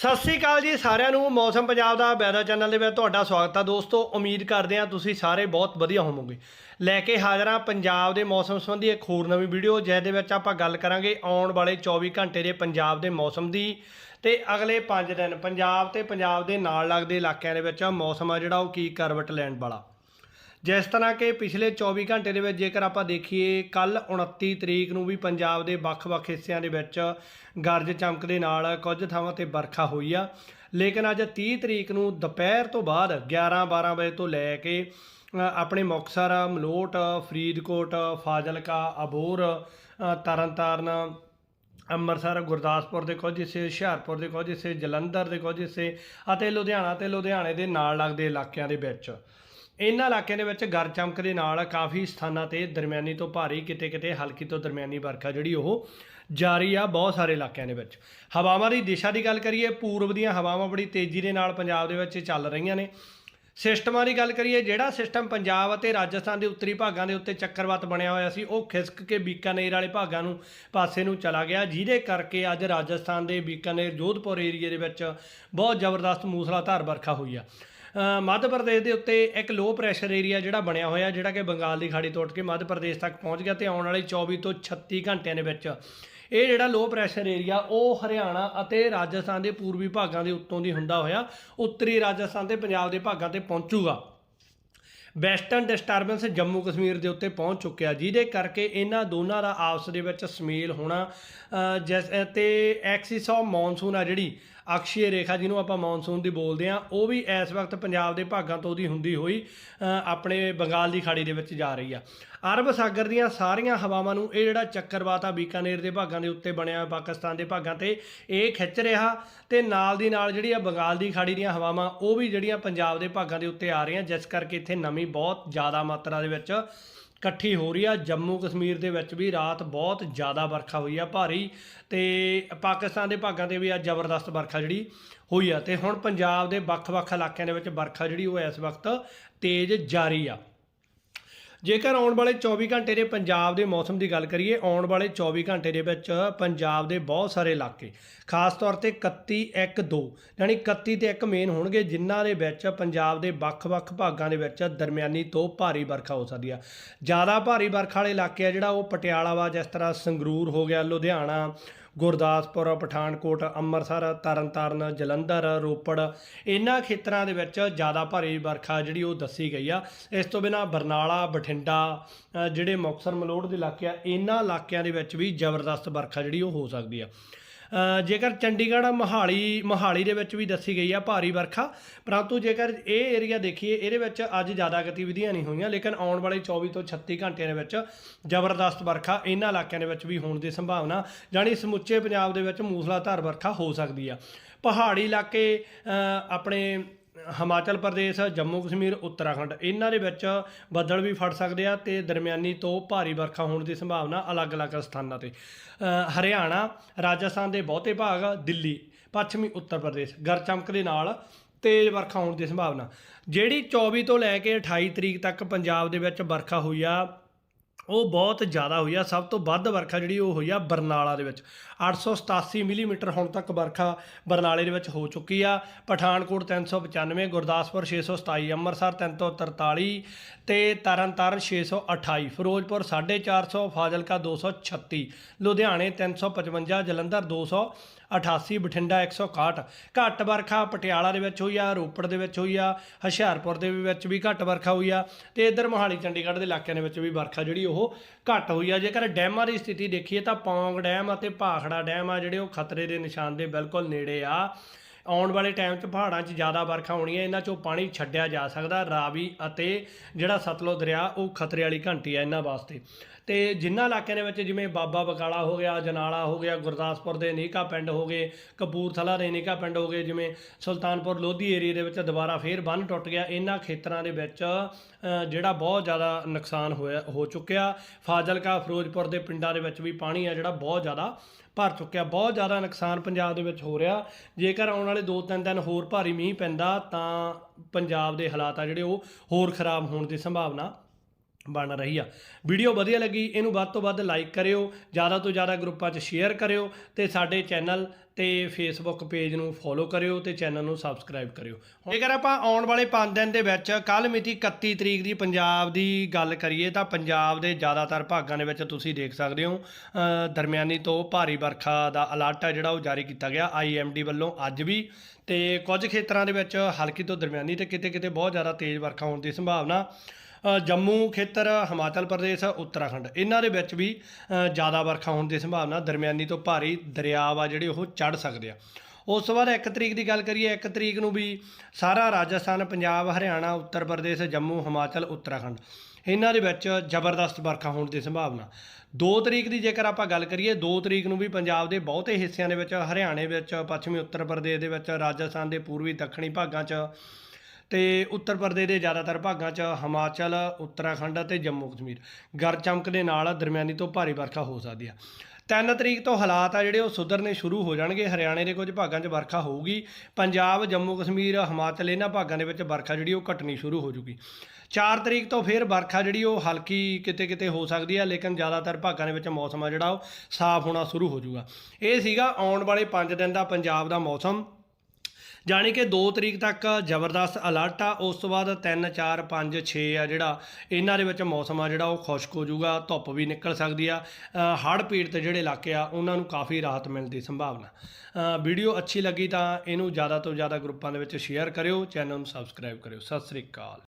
ਸਤਿ ਸ੍ਰੀ ਅਕਾਲ ਜੀ ਸਾਰਿਆਂ ਨੂੰ, ਮੌਸਮ ਪੰਜਾਬ ਦਾ ਵੈਦਰ ਚੈਨਲ ਦੇ ਵਿੱਚ ਤੁਹਾਡਾ ਸਵਾਗਤ ਹੈ ਦੋਸਤੋ, ਉਮੀਦ ਕਰਦੇ ਹਾਂ ਤੁਸੀਂ ਸਾਰੇ ਬਹੁਤ ਵਧੀਆ ਹੋਵੋਗੇ। ਲੈ ਕੇ ਹਾਜ਼ਰ ਹਾਂ ਪੰਜਾਬ ਦੇ ਮੌਸਮ ਸੰਬੰਧੀ ਇੱਕ ਹੋਰ ਨਵੀਂ ਵੀਡੀਓ ਜਿਸ ਦੇ ਵਿੱਚ ਆਪਾਂ ਗੱਲ ਕਰਾਂਗੇ ਆਉਣ ਵਾਲੇ 24 ਘੰਟੇ ਦੇ ਪੰਜਾਬ ਦੇ ਮੌਸਮ ਦੀ। ਤੇ ਅਗਲੇ 5 ਦਿਨ ਪੰਜਾਬ ਤੇ ਪੰਜਾਬ ਦੇ ਨਾਲ ਲੱਗਦੇ ਇਲਾਕਿਆਂ ਦੇ ਵਿੱਚ ਮੌਸਮ ਆ ਜਿਹੜਾ, ਉਹ ਕੀ ਕਰਵਟ ਲੈਣ ਵਾਲਾ। ਜਿਸ ਤਰ੍ਹਾਂ ਕਿ ਪਿਛਲੇ 24 ਘੰਟੇ ਦੇ ਵਿੱਚ ਜੇਕਰ ਆਪਾਂ ਦੇਖੀਏ ਕੱਲ 29 ਤਰੀਕ ਨੂੰ ਵੀ ਪੰਜਾਬ ਦੇ ਵੱਖ-ਵੱਖ ਹਿੱਸਿਆਂ ਦੇ ਵਿੱਚ ਗਰਜ ਚਮਕ ਦੇ ਨਾਲ ਕੁਝ ਥਾਵਾਂ ਤੇ ਵਰਖਾ ਹੋਈ ਆ। ਲੇਕਿਨ ਅੱਜ 30 ਤਰੀਕ ਨੂੰ ਦੁਪਹਿਰ ਤੋਂ ਬਾਅਦ 11-12 ਵਜੇ ਤੋਂ ਲੈ ਕੇ ਆਪਣੇ ਮੁਕਤਸਰ, ਮਲੋਟ, ਫਰੀਦਕੋਟ, ਫਾਜ਼ਿਲਕਾ ਅਬੋਰ ਤਰਨਤਾਰਨ, ਅੰਮ੍ਰਿਤਸਰ, ਗੁਰਦਾਸਪੁਰ ਦੇ ਕੁਝ ਹਿੱਸੇ, ਹੁਸ਼ਿਆਰਪੁਰ ਦੇ ਕੁਝ ਹਿੱਸੇ, ਜਲੰਧਰ ਦੇ ਕੁਝ ਹਿੱਸੇ ਅਤੇ ਲੁਧਿਆਣਾ ਤੇ ਲੁਧਿਆਣੇ ਦੇ ਨਾਲ ਲੱਗਦੇ ਇਲਾਕਿਆਂ ਦੇ ਵਿੱਚ। ਇਹਨਾਂ ਇਲਾਕਿਆਂ ਦੇ ਵਿੱਚ ਗਰ ਚਮਕ ਦੇ ਨਾਲ ਕਾਫੀ ਸਥਾਨਾਂ ਤੇ ਦਰਮਿਆਨੀ ਤੋਂ ਭਾਰੀ ਕਿਤੇ ਕਿਤੇ, ਹਲਕੀ ਤੋਂ ਦਰਮਿਆਨੀ ਵਰਖਾ ਜਿਹੜੀ ਉਹ ਜਾਰੀ ਆ ਬਹੁਤ ਸਾਰੇ ਇਲਾਕਿਆਂ ਦੇ ਵਿੱਚ। ਹਵਾਵਾਂ ਦੀ ਦਿਸ਼ਾ ਦੀ ਗੱਲ ਕਰੀਏ, ਪੂਰਬ ਦੀਆਂ ਹਵਾਵਾਂ ਬੜੀ ਤੇਜ਼ੀ ਦੇ ਨਾਲ ਪੰਜਾਬ ਦੇ ਵਿੱਚ ਚੱਲ ਰਹੀਆਂ ਨੇ। ਸਿਸਟਮਾਂ ਦੀ ਗੱਲ ਕਰੀਏ, ਜਿਹੜਾ ਸਿਸਟਮ ਪੰਜਾਬ ਅਤੇ ਰਾਜਸਥਾਨ ਦੇ ਉੱਤਰੀ ਭਾਗਾਂ ਦੇ ਉੱਤੇ ਚੱਕਰਵਾਤ ਬਣਿਆ ਹੋਇਆ ਸੀ, ਉਹ ਖਿਸਕ ਕੇ ਬੀਕਾਨੇਰ ਵਾਲੇ ਭਾਗਾਂ ਨੂੰ, ਪਾਸੇ ਨੂੰ ਚਲਾ ਗਿਆ, ਜਿਹਦੇ ਕਰਕੇ ਅੱਜ ਰਾਜਸਥਾਨ ਦੇ ਬੀਕਾਨੇਰ ਜੋਧਪੁਰ ਏਰੀਏ ਦੇ ਵਿੱਚ ਬਹੁਤ ਜ਼ਬਰਦਸਤ ਮੂਸਲਾਧਾਰ ਵਰਖਾ ਹੋਈ ਆ। ਮੱਧ ਪ੍ਰਦੇਸ਼ ਦੇ ਉੱਤੇ ਇੱਕ ਲੋ ਪ੍ਰੈਸ਼ਰ ਏਰੀਆ ਜਿਹੜਾ ਬਣਿਆ ਹੋਇਆ ਜਿਹੜਾ ਕਿ ਬੰਗਾਲ ਦੀ ਖਾੜੀ ਤੋਂ ਉੱਠ ਕੇ ਮੱਧ ਪ੍ਰਦੇਸ਼ ਤੱਕ ਪਹੁੰਚ ਗਿਆ ਤੇ ਆਉਣ ਵਾਲੇ 24 ਤੋਂ 36 ਘੰਟਿਆਂ ਦੇ ਵਿੱਚ ਇਹ ਜਿਹੜਾ ਲੋ ਪ੍ਰੈਸ਼ਰ ਏਰੀਆ ਉਹ ਹਰਿਆਣਾ ਅਤੇ ਰਾਜਸਥਾਨ ਦੇ ਪੂਰਬੀ ਭਾਗਾਂ ਦੇ ਉੱਤੋਂ ਦੀ ਹੁੰਦਾ ਹੋਇਆ ਉੱਤਰੀ ਰਾਜਸਥਾਨ ਤੇ ਪੰਜਾਬ ਦੇ ਭਾਗਾਂ ਤੇ ਪਹੁੰਚੂਗਾ। ਵੈਸਟਰਨ ਡਿਸਟਰਬੈਂਸ ਜੰਮੂ ਕਸ਼ਮੀਰ ਦੇ ਉੱਤੇ ਪਹੁੰਚ ਚੁੱਕਿਆ ਜਿਹਦੇ ਕਰਕੇ ਇਹਨਾਂ ਦੋਨਾਂ ਦਾ ਆਪਸ ਦੇ ਵਿੱਚ ਸਮੇਲ ਹੋਣਾ ਅ, ਜਿਸ ਤੇ ਐਕਸਿਸ ਆਫ ਮੌਨਸੂਨ ਆ ਜਿਹੜੀ ਅਕਸ਼ੀ ਰੇਖਾ ਜਿਹਨੂੰ ਆਪਾਂ ਮੌਨਸੂਨ ਦੀ ਬੋਲਦੇ ਆ ਉਹ ਵੀ ਇਸ ਵਕਤ ਪੰਜਾਬ ਦੇ ਭਾਗਾਂ ਤੋਂ ਦੀ ਹੁੰਦੀ ਹੋਈ ਆਪਣੇ ਬੰਗਾਲ ਦੀ ਖਾੜੀ ਦੇ ਵਿੱਚ ਜਾ ਰਹੀ ਆ। ਅਰਬ ਸਾਗਰ ਦੀਆਂ ਸਾਰੀਆਂ ਹਵਾਵਾਂ ਨੂੰ ਇਹ ਜਿਹੜਾ ਚੱਕਰਵਾਤ ਆ, ਬੀਕਾਨੇਰ ਦੇ ਭਾਗਾਂ ਦੇ ਉੱਤੇ ਬਣਿਆ ਹੋਇਆ ਪਾਕਿਸਤਾਨ ਦੇ ਭਾਗਾਂ ਤੇ ਇਹ ਖਿੱਚ ਰਿਹਾ ਤੇ ਨਾਲ ਦੀ ਨਾਲ ਜਿਹੜੀ ਆ ਬੰਗਾਲ ਦੀ ਖਾੜੀ ਦੀਆਂ ਹਵਾਵਾਂ, ਉਹ ਵੀ ਜਿਹੜੀਆਂ ਪੰਜਾਬ ਦੇ ਭਾਗਾਂ ਦੇ ਉੱਤੇ ਆ ਰਹੀਆਂ, ਜਿਸ ਕਰਕੇ ਇੱਥੇ ਨਮੀ ਬਹੁਤ ਜ਼ਿਆਦਾ ਮਾਤਰਾ ਦੇ ਵਿੱਚ ਇਕੱਠੀ ਹੋ ਰਹੀ ਆ। ਜੰਮੂ ਕਸ਼ਮੀਰ ਦੇ ਵਿੱਚ ਵੀ ਰਾਤ ਬਹੁਤ ਜ਼ਿਆਦਾ ਵਰਖਾ ਹੋਈ ਆ, ਭਾਰੀ। ਤੇ ਪਾਕਿਸਤਾਨ ਦੇ ਭਾਗਾਂ ਤੇ ਵੀ ਅੱਜ ਜ਼ਬਰਦਸਤ ਵਰਖਾ ਜਿਹੜੀ ਹੋਈ ਆ। ਤੇ ਹੁਣ ਪੰਜਾਬ ਦੇ ਵੱਖ-ਵੱਖ ਇਲਾਕਿਆਂ ਦੇ ਵਿੱਚ ਵਰਖਾ ਜਿਹੜੀ ਉਹ ਇਸ ਵਕਤ ਤੇਜ਼ ਜਾਰੀ ਆ। ਜੇਕਰ ਆਉਣ ਵਾਲੇ 24 ਘੰਟੇ ਦੇ ਪੰਜਾਬ ਦੇ ਮੌਸਮ ਦੀ ਗੱਲ ਕਰੀਏ, ਆਉਣ ਵਾਲੇ 24 ਘੰਟੇ ਦੇ ਵਿੱਚ ਪੰਜਾਬ ਦੇ ਬਹੁਤ ਸਾਰੇ ਇਲਾਕੇ, ਖਾਸ ਤੌਰ ਤੇ 31 1 2 ਯਾਨੀ 31 ਤੇ 1 ਮੇਨ ਹੋਣਗੇ, ਜਿਨ੍ਹਾਂ ਦੇ ਵਿੱਚ ਪੰਜਾਬ ਦੇ ਵੱਖ-ਵੱਖ ਭਾਗਾਂ ਦੇ ਵਿੱਚ ਦਰਮਿਆਨੀ ਤੋਂ ਭਾਰੀ ਵਰਖਾ ਹੋ ਸਕਦੀ ਆ। ਜ਼ਿਆਦਾ ਭਾਰੀ ਵਰਖਾ ਵਾਲੇ ਇਲਾਕੇ ਆ ਜਿਹੜਾ, ਉਹ ਪਟਿਆਲਾ ਵਾ, ਜਿਸ ਤਰ੍ਹਾਂ ਸੰਗਰੂਰ ਹੋ ਗਿਆ, ਲੁਧਿਆਣਾ ਗੁਰਦਾਸਪੁਰ, ਪਠਾਨਕੋਟ, ਅੰਮ੍ਰਿਤਸਰ, ਤਰਨਤਾਰਨ, ਜਲੰਧਰ, ਰੋਪੜ। ਇਹਨਾਂ ਖੇਤਰਾਂ ਦੇ ਵਿੱਚ ਜ਼ਿਆਦਾ ਭਾਰੀ ਵਰਖਾ ਜਿਹੜੀ ਉਹ ਦੱਸੀ ਗਈ ਆ। ਇਸ ਤੋਂ ਬਿਨਾ ਬਰਨਾਲਾ, ਬਠਿੰਡਾ ਜਿਹੜੇ ਮੁਕਤਸਰ, ਮਲੋਟ ਦੇ ਇਲਾਕੇ ਆ, ਇਹਨਾਂ ਇਲਾਕਿਆਂ ਦੇ ਵਿੱਚ ਵੀ ਜ਼ਬਰਦਸਤ ਵਰਖਾ ਜਿਹੜੀ ਉਹ ਹੋ ਸਕਦੀ ਆ। ਜੇਕਰ ਚੰਡੀਗੜ੍ਹ ਮੋਹਾਲੀ ਮੋਹਾਲੀ ਦੇ ਵਿੱਚ ਵੀ ਦੱਸੀ ਗਈ ਆ ਭਾਰੀ ਵਰਖਾ, ਪਰੰਤੂ ਜੇਕਰ ਇਹ ਏਰੀਆ ਦੇਖੀਏ, ਇਹਦੇ ਵਿੱਚ ਅੱਜ ਜ਼ਿਆਦਾ ਗਤੀਵਿਧੀਆਂ ਨਹੀਂ ਹੋਈਆਂ, ਲੇਕਿਨ ਆਉਣ ਵਾਲੇ 24 ਤੋਂ 36 ਘੰਟਿਆਂ ਦੇ ਵਿੱਚ ਜ਼ਬਰਦਸਤ ਵਰਖਾ ਇਹਨਾਂ ਇਲਾਕਿਆਂ ਦੇ ਵਿੱਚ ਵੀ ਹੋਣ ਦੀ ਸੰਭਾਵਨਾ, ਜਾਣੀ ਸਮੁੱਚੇ ਪੰਜਾਬ ਦੇ ਵਿੱਚ ਮੂਸਲਾਧਾਰ ਵਰਖਾ ਹੋ ਸਕਦੀ ਆ। ਪਹਾੜੀ ਇਲਾਕੇ ਆਪਣੇ ਹਿਮਾਚਲ ਪ੍ਰਦੇਸ਼, ਜੰਮੂ ਕਸ਼ਮੀਰ, ਉੱਤਰਾਖੰਡ, ਇਹਨਾਂ ਦੇ ਵਿੱਚ ਬੱਦਲ ਵੀ ਫੜ ਸਕਦੇ ਆ ਤੇ ਦਰਮਿਆਨੀ ਤੋਂ ਭਾਰੀ ਵਰਖਾ ਹੋਣ ਦੀ ਸੰਭਾਵਨਾ ਅਲੱਗ-ਅਲੱਗ ਸਥਾਨਾਂ ਤੇ। ਹਰਿਆਣਾ, ਰਾਜਸਥਾਨ ਦੇ ਬਹੁਤੇ ਭਾਗ, ਦਿੱਲੀ, ਪੱਛਮੀ ਉੱਤਰ ਪ੍ਰਦੇਸ਼ ਗਰ ਚਮਕ ਦੇ ਨਾਲ ਤੇਜ਼ ਵਰਖਾ ਹੋਣ ਦੀ ਸੰਭਾਵਨਾ। ਜਿਹੜੀ 24 ਤੋਂ ਲੈ ਕੇ 28 ਤਰੀਕ ਤੱਕ ਪੰਜਾਬ ਦੇ ਵਿੱਚ ਵਰਖਾ ਹੋਈ ਆ, ਉਹ ਬਹੁਤ ਜ਼ਿਆਦਾ ਹੋਈ ਆ। ਸਭ ਤੋਂ ਵੱਧ ਵਰਖਾ ਜਿਹੜੀ ਉਹ ਹੋਈ ਆ ਬਰਨਾਲਾ ਦੇ ਵਿੱਚ। 887 ਮਿਲੀਮੀਟਰ ਹੁਣ ਤੱਕ ਵਰਖਾ ਬਰਨਾਲੇ ਦੇ ਵਿੱਚ ਹੋ ਚੁੱਕੀ ਆ। ਪਠਾਨਕੋਟ 395 ਗੁਰਦਾਸਪੁਰ 627 ਅੰਮ੍ਰਿਤਸਰ 343 ਤੇ ਤਰਨਤਾਰਨ 628 ਫਿਰੋਜ਼ਪੁਰ 450 ਫਾਜ਼ਿਲਕਾ 236 ਲੁਧਿਆਣੇ 355 ਜਲੰਧਰ 200 88 ਬਠਿੰਡਾ 161 ਘੱਟ ਵਰਖਾ ਪਟਿਆਲਾ ਦੇ ਵਿੱਚ ਹੋਈ ਆ, ਰੋਪੜ ਦੇ ਵਿੱਚ ਹੋਈ ਆ, ਹੁਸ਼ਿਆਰਪੁਰ ਦੇ ਵਿੱਚ ਵੀ ਘੱਟ ਵਰਖਾ ਹੋਈ ਆ ਤੇ ਇਧਰ ਮੋਹਾਲੀ ਚੰਡੀਗੜ੍ਹ ਦੇ ਇਲਾਕਿਆਂ ਦੇ ਵਿੱਚ ਵੀ ਵਰਖਾ ਜਿਹੜੀ ਉਹ ਘੱਟ ਹੋਈ ਆ। ਜੇਕਰ ਡੈਮਾਂ ਦੀ ਸਥਿਤੀ ਦੇਖੀਏ ਤਾਂ ਪੌਂਗ ਡੈਮ ਅਤੇ ਭਾਖੜਾ ਡੈਮ ਆ ਜਿਹੜੇ ਉਹ ਖਤਰੇ ਦੇ ਨਿਸ਼ਾਨ ਦੇ ਬਿਲਕੁਲ ਨੇੜੇ ਆ। ਆਉਣ ਵਾਲੇ ਟਾਈਮ 'ਚ ਪਹਾੜਾਂ 'ਚ ਜ਼ਿਆਦਾ ਵਰਖਾ ਹੋਣੀ ਹੈ। ਇਹਨਾਂ 'ਚੋਂ ਪਾਣੀ ਛੱਡਿਆ ਜਾ ਸਕਦਾ। ਰਾਵੀ ਅਤੇ ਜਿਹੜਾ ਸਤਲੁਜ ਦਰਿਆ, ਉਹ ਖਤਰੇ ਵਾਲੀ ਘੰਟੀ ਹੈ ਇਹਨਾਂ ਵਾਸਤੇ। ਤੇ ਜਿਨ੍ਹਾਂ ਇਲਾਕਿਆਂ ਦੇ ਵਿੱਚ ਜਿਵੇਂ ਬਾਬਾ ਬਕਾਲਾ ਹੋ ਗਿਆ, ਜਨਾਲਾ ਹੋ ਗਿਆ, ਗੁਰਦਾਸਪੁਰ ਦੇ ਨੀਕਾ ਪਿੰਡ ਹੋ ਗਏ, ਕਪੂਰਥਲਾ ਦੇ ਨੀਕਾ ਪਿੰਡ ਹੋ ਗਏ, ਜਿਵੇਂ ਸੁਲਤਾਨਪੁਰ ਲੋਧੀ ਏਰੀਆ ਦੇ ਵਿੱਚ ਦੁਬਾਰਾ ਫੇਰ ਬੰਨ ਟੁੱਟ ਗਿਆ। ਇਹਨਾਂ ਖੇਤਰਾਂ ਦੇ ਵਿੱਚ ਜਿਹੜਾ ਬਹੁਤ ਜ਼ਿਆਦਾ ਨੁਕਸਾਨ ਹੋਇਆ, ਹੋ ਚੁੱਕਿਆ। ਫਾਜ਼ਿਲਕਾ, ਫਿਰੋਜ਼ਪੁਰ ਦੇ ਪਿੰਡਾਂ ਦੇ ਵਿੱਚ ਵੀ ਪਾਣੀ ਆ ਜਿਹੜਾ ਬਹੁਤ ਜ਼ਿਆਦਾ ਭਰ ਚੁੱਕਿਆ। ਬਹੁਤ ਜ਼ਿਆਦਾ ਨੁਕਸਾਨ ਪੰਜਾਬ ਦੇ ਵਿੱਚ ਹੋ ਰਿਹਾ। ਜੇਕਰ ਆਉਣ ਵਾਲੇ 2-3 ਦਿਨ ਹੋਰ ਭਾਰੀ ਮੀਂਹ ਪੈਂਦਾ ਤਾਂ ਪੰਜਾਬ ਦੇ ਹਾਲਾਤ ਆ ਜਿਹੜੇ ਉਹ ਹੋਰ ਖਰਾਬ ਹੋਣ ਦੀ ਸੰਭਾਵਨਾ ਬਣ ਰਹੀ ਆ। ਵੀਡੀਓ ਵਧੀਆ ਲੱਗੀ, ਇਹਨੂੰ ਵੱਧ ਤੋਂ ਵੱਧ ਲਾਈਕ ਕਰਿਓ, ਜ਼ਿਆਦਾ ਤੋਂ ਜ਼ਿਆਦਾ ਗਰੁੱਪਾਂ 'ਚ ਸ਼ੇਅਰ ਕਰਿਓ ਤੇ ਸਾਡੇ ਚੈਨਲ ਤੇ ਫੇਸਬੁੱਕ ਪੇਜ ਨੂੰ ਫੋਲੋ ਕਰਿਓ ਤੇ ਚੈਨਲ ਨੂੰ ਸਬਸਕ੍ਰਾਈਬ ਕਰਿਓ। ਜੇਕਰ ਆਪਾਂ ਆਉਣ ਵਾਲੇ 5 ਦਿਨ ਦੇ ਵਿੱਚ ਕੱਲ ਮਿਤੀ 31 ਤਰੀਕ ਦੀ ਪੰਜਾਬ ਦੀ ਗੱਲ ਕਰੀਏ ਤਾਂ ਪੰਜਾਬ ਦੇ ਜ਼ਿਆਦਾਤਰ ਭਾਗਾਂ ਦੇ ਵਿੱਚ ਤੁਸੀਂ ਦੇਖ ਸਕਦੇ ਹੋ ਦਰਮਿਆਨੀ ਤੋਂ ਭਾਰੀ ਵਰਖਾ ਦਾ ਅਲਰਟ ਹੈ ਜਿਹੜਾ ਉਹ ਜਾਰੀ ਕੀਤਾ ਗਿਆ ਆਈਐਮਡੀ ਵੱਲੋਂ ਅੱਜ ਵੀ ਤੇ ਕੁਝ ਖੇਤਰਾਂ ਦੇ ਵਿੱਚ ਹਲਕੀ ਤੋਂ ਦਰਮਿਆਨੀ ਤੇ ਕਿਤੇ ਕਿਤੇ ਬਹੁਤ ਜ਼ਿਆਦਾ ਤੇਜ਼ ਵਰਖਾ ਹੋਣ ਦੀ ਸੰਭਾਵਨਾ ਜੰਮੂ ਖੇਤਰ, ਹਿਮਾਚਲ ਪ੍ਰਦੇਸ਼, ਉੱਤਰਾਖੰਡ। ਇਹਨਾਂ ਦੇ ਵਿੱਚ ਵੀ ਜ਼ਿਆਦਾ ਵਰਖਾ ਹੋਣ ਦੀ ਸੰਭਾਵਨਾ ਦਰਮਿਆਨੀ ਤੋਂ ਭਾਰੀ ਦਰਿਆ ਵਾ ਜਿਹੜੇ ਉਹ ਚੜ ਸਕਦੇ ਆ। ਉਸ ਤੋਂ ਬਾਅਦ 1 ਤਰੀਕ ਦੀ ਗੱਲ ਕਰੀਏ 1 ਤਰੀਕ ਨੂੰ ਵੀ ਸਾਰਾ ਰਾਜਸਥਾਨ, ਪੰਜਾਬ, ਹਰਿਆਣਾ, ਉੱਤਰ ਪ੍ਰਦੇਸ਼, ਜੰਮੂ, ਹਿਮਾਚਲ, ਉੱਤਰਾਖੰਡ। ਇਹਨਾਂ ਦੇ ਵਿੱਚ ਜ਼ਬਰਦਸਤ ਵਰਖਾ ਹੋਣ ਦੀ ਸੰਭਾਵਨਾ। 2 ਤਰੀਕ ਦੀ ਜੇਕਰ ਆਪਾਂ ਗੱਲ ਕਰੀਏ 2 ਤਰੀਕ ਨੂੰ ਵੀ ਪੰਜਾਬ ਦੇ ਬਹੁਤੇ ਹਿੱਸਿਆਂ ਦੇ ਵਿੱਚ, ਹਰਿਆਣੇ ਵਿੱਚ, ਪੱਛਮੀ ਉੱਤਰ ਪ੍ਰਦੇਸ਼ ਦੇ ਵਿੱਚ, ਰਾਜਸਥਾਨ ਦੇ ਪੂਰਬੀ, ਦੱਖਣੀ ਭਾਗਾਂ 'ਚ ਤੇ ਉੱਤਰ ਪ੍ਰਦੇਸ਼ ਦੇ ਜ਼ਿਆਦਾਤਰ ਭਾਗਾਂ 'ਚ ਹਿਮਾਚਲ, ਉੱਤਰਾਖੰਡ ਅਤੇ ਜੰਮੂ ਕਸ਼ਮੀਰ। ਗਰਜ ਚਮਕ ਦੇ ਨਾਲ ਦਰਮਿਆਨੀ ਤੋਂ ਭਾਰੀ ਵਰਖਾ ਹੋ ਸਕਦੀ ਆ। 3 ਤਰੀਕ ਤੋਂ ਹਾਲਾਤ ਆ ਜਿਹੜੇ ਉਹ ਸੁਧਰਨੇ ਸ਼ੁਰੂ ਹੋ ਜਾਣਗੇ। ਹਰਿਆਣੇ ਦੇ ਕੁਝ ਭਾਗਾਂ 'ਚ ਵਰਖਾ ਹੋਊਗੀ। ਪੰਜਾਬ, ਜੰਮੂ ਕਸ਼ਮੀਰ, ਹਿਮਾਚਲ ਇਹਨਾਂ ਭਾਗਾਂ ਦੇ ਵਿੱਚ ਵਰਖਾ ਜਿਹੜੀ ਉਹ ਘਟਣੀ ਸ਼ੁਰੂ ਹੋ ਜੂਗੀ 4 ਤਰੀਕ ਤੋਂ ਫਿਰ ਵਰਖਾ ਜਿਹੜੀ ਉਹ ਹਲਕੀ ਕਿਤੇ ਕਿਤੇ ਹੋ ਸਕਦੀ ਆ, ਲੇਕਿਨ ਜ਼ਿਆਦਾਤਰ ਭਾਗਾਂ ਦੇ ਵਿੱਚ ਮੌਸਮ ਆ ਜਿਹੜਾ ਉਹ ਸਾਫ਼ ਹੋਣਾ ਸ਼ੁਰੂ ਹੋ ਜੂਗਾ ਇਹ ਸੀਗਾ ਆਉਣ ਵਾਲੇ 5 ਦਿਨ ਦਾ ਪੰਜਾਬ ਦਾ ਮੌਸਮ। ਜਾਣੀ ਕਿ 2 ਤਰੀਕ ਤੱਕ ਜ਼ਬਰਦਸਤ ਅਲਰਟ ਆ। ਉਸ ਤੋਂ ਬਾਅਦ 3 4 5 6 ਆ ਜਿਹੜਾ ਇਹਨਾਂ ਦੇ ਵਿੱਚ ਮੌਸਮ ਆ ਜਿਹੜਾ ਉਹ ਖੁਸ਼ਕ ਹੋ ਜਾਊਗਾ, ਧੁੱਪ ਵੀ ਨਿਕਲ ਸਕਦੀ ਆ। ਹੜ੍ਹ ਪੀੜਤ ਜਿਹੜੇ ਇਲਾਕੇ ਆ, ਉਹਨਾਂ ਨੂੰ ਕਾਫੀ ਰਾਹਤ ਮਿਲਣ ਦੀ ਸੰਭਾਵਨਾ। ਵੀਡੀਓ ਅੱਛੀ ਲੱਗੀ ਤਾਂ ਇਹਨੂੰ ਜ਼ਿਆਦਾ ਤੋਂ ਜ਼ਿਆਦਾ ਗਰੁੱਪਾਂ ਦੇ ਵਿੱਚ ਸ਼ੇਅਰ ਕਰਿਓ, ਚੈਨਲ ਨੂੰ ਸਬਸਕ੍ਰਾਈਬ ਕਰਿਓ। ਸਤਿ ਸ੍ਰੀ ਅਕਾਲ।